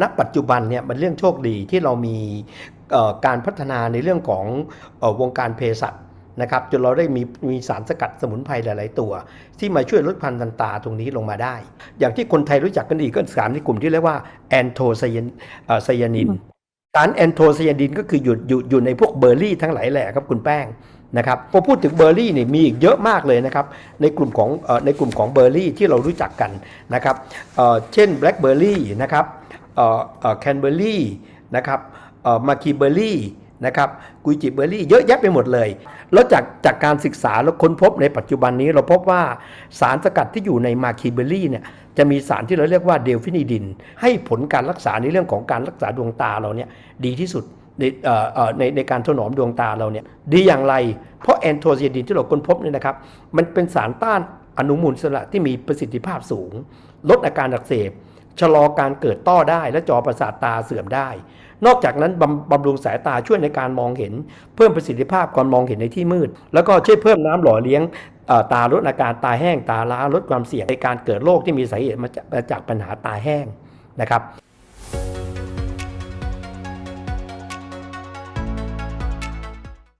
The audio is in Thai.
ณปัจจุบันเนี่ยมันเรื่องโชคดีที่เรามีเอ่อการพัฒนาในเรื่องของเอ่อวงการเภสัชนะครับจนเราได้มีมีสารสกัดสมุนไพรหลาย ๆ ตัว ที่มาช่วยลดพันธุ์ต่างๆตรงนี้ลงมาได้ อย่างที่คนไทยรู้จักกันดีก็สารในกลุ่มที่เรียกว่าแอนโทไซยาเอ่อไซยานินสารแอนโทไซยานินก็คืออยู่อยู่อยู่ในพวกเบอร์รี่ทั้งหลายแหละครับคุณแป้งนะครับพอพูดถึงเบอร์รี่นี่มีอีกเยอะมากเลยนะครับในกลุ่มของเอ่อในกลุ่มของเบอร์รี่ที่เรารู้จักกันนะครับเอ่อเช่นแบล็คเบอร์รี่นะครับเอ่อเอ่อ แคนเบอร์รี่นะครับเออมาคีเบอร์รี่นะครับกุยจิเบอร์รี่เยอะแยะไปหมดเลย แล้วจากจากการศึกษาแล้วค้นพบในปัจจุบันนี้เราพบว่าสารสกัดที่อยู่ในมาคีเบอร์รี่เนี่ยจะมีสารที่เราเรียกว่าเดลฟินิดิน ให้ผลการรักษาในเรื่องของการรักษาดวงตาเราเนี่ยดีที่สุดในในในการถนอมดวงตาเราเนี่ยดีอย่างไร เพราะแอนโทไซยานินที่เราค้นพบเนี่ยนะครับ มันเป็นสารต้านอนุมูลอิสระที่มีประสิทธิภาพสูง ลดอาการอักเสบ ชะลอการเกิดต้อได้และจอประสาทตาเสื่อมได้ นอกจากนั้นบำบำรุงสายตาช่วยในการมองเห็น เพิ่มประสิทธิภาพการมองเห็นในที่มืด แล้วก็ช่วยเพิ่มน้ำหล่อเลี้ยงตาลดอาการตาแห้งตาล้าลดความเสี่ยงในการเกิดโรคที่มีสาเหตุมาจากปัญหาตาแห้งนะครับ